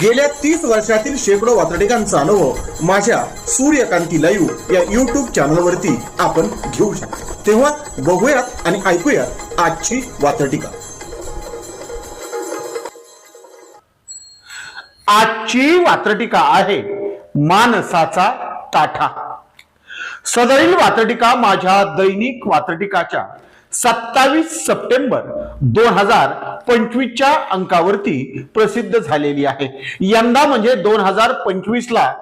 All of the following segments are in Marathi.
गेल्या तीस वर्षातील शेकडो वातडिकांचा अनुभव माझ्या सूर्यकांती लाईव्ह या युट्यूब चॅनलवरती आपण घेऊ शकतो. तेव्हा बघूयात आणि ऐकूयात आजची वातडिका आजची वात्रटिका आहे मानसाचा ताठा. सदरील वात्रटिका माझ्या दैनिक वात्रटिकाच्या. सत्तावीस सप्टेंबर दोन हजार पंचवीसच्या अंकावरती प्रसिद्ध झालेली आहे. यंदा म्हणजे दोन हजार पंचवीस ला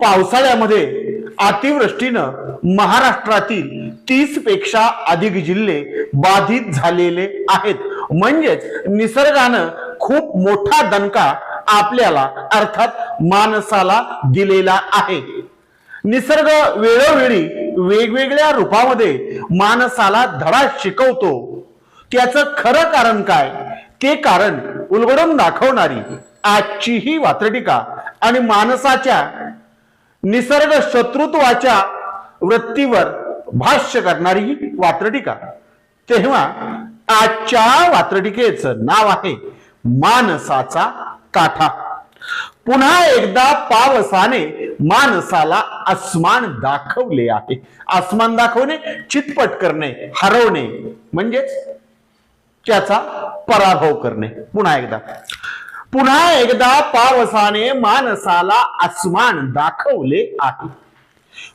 पावसाळ्यामध्ये अतिवृष्टीनं महाराष्ट्रातील तीसपेक्षा अधिक जिल्हे बाधित झालेले आहेत. म्हणजेच निसर्गानं खूप मोठा दणका आपल्याला अर्थात माणसाला दिलेला आहे. निसर्ग वेळोवेळी वेगवेगळ्या रूपामध्ये माणसाला धडा शिकवतो. त्याचं खरं कारण काय? ते कारण उलगडून दाखवणारी आजची ही वात्रटिका आणि माणसाच्या निसर्ग शत्रुत्वाच्या वृत्तीवर भाष्य करणारी ही वात्रटिका. तेव्हा आजच्या वात्रटिकेचं नाव आहे माणसाचा काठा. पुन्हा एकदा पावसाने माणसाला आसमान दाखवले आहे. आसमान दाखवणे चितपट करणे हरवणे म्हणजेच त्याचा पराभव करणे. पुन्हा एकदा. पुन्हा एकदा पावसाने माणसाला आसमान दाखवले आहे.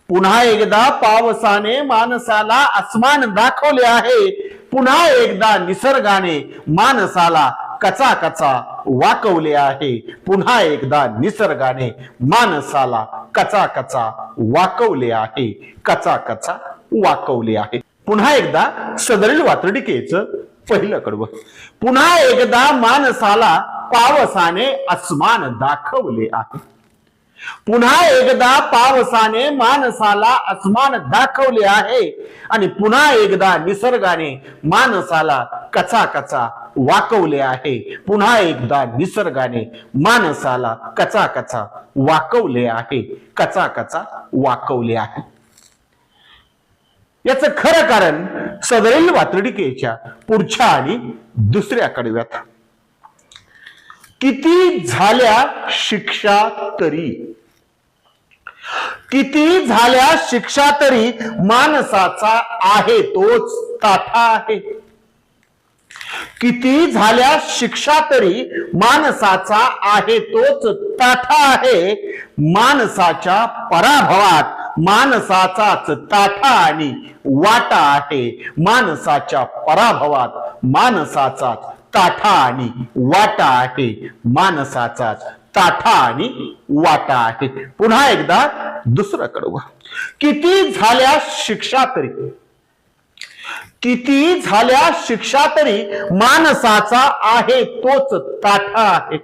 पुन्हा एकदा पावसाने माणसाला आसमान दाखवले आहे. पुन्हा एकदा निसर्गाने माणसाला कचा कचा वाकवले आहे. पुन्हा एकदा निसर्गाने माणसाला कचा कचा वाकवले आहे. कचा कचा वाकवले आहे. पुन्हा एकदा सदरील वातडिकेचं पहिलं कडवं. पुन्हा एकदा माणसाला पावसाने अस्मान दाखवले आहे. पुन्हा एकदा पावसाने माणसाला अस्मान दाखवले आहे. आणि पुन्हा एकदा निसर्गाने माणसाला कचा कचा वाकवले आहे. पुन्हा एकदा निसर्गाने माणसाला कचा कचा वाकवले आहे. कचा कचा वाकवले आहे. याचं खरं कारण सदरील वातडिकेच्या पुढच्या आणि दुसऱ्या कडव्यात. किती झाल्या शिक्षा तरी? किती झाल्या शिक्षा तरी माणसाचा आहे तोच ताठा आहे. किती झाल्या शिक्षा तरी माणसाचा आहे तोच ताठा आहे. माणसाच्या पराभवात माणसाचाच ताठा आणि वाटा आहे. माणसाच्या पराभवात माणसाचाच ताठा आणि वाटा आहे. माणसाचा ताठा आणि वाटा आहे. पुन्हा एकदा दुसरं कडवा किती झाल्या शिक्षा तरी किती झाल्या शिक्षा तरी माणसाचा आहे तोच ताठा आहे.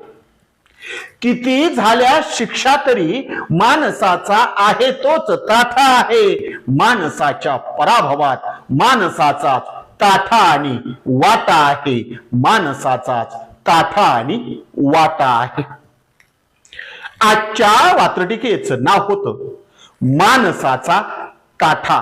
किती झाल्या शिक्षा तरी माणसाचा आहे तोच ताठा आहे. माणसाच्या पराभवात माणसाचा ताठा आणि वाटा आहे. माणसाचाच ताठा आणि वाटा आहे. आजच्या वात्रटिकेच नाव होत माणसाचा ताठा.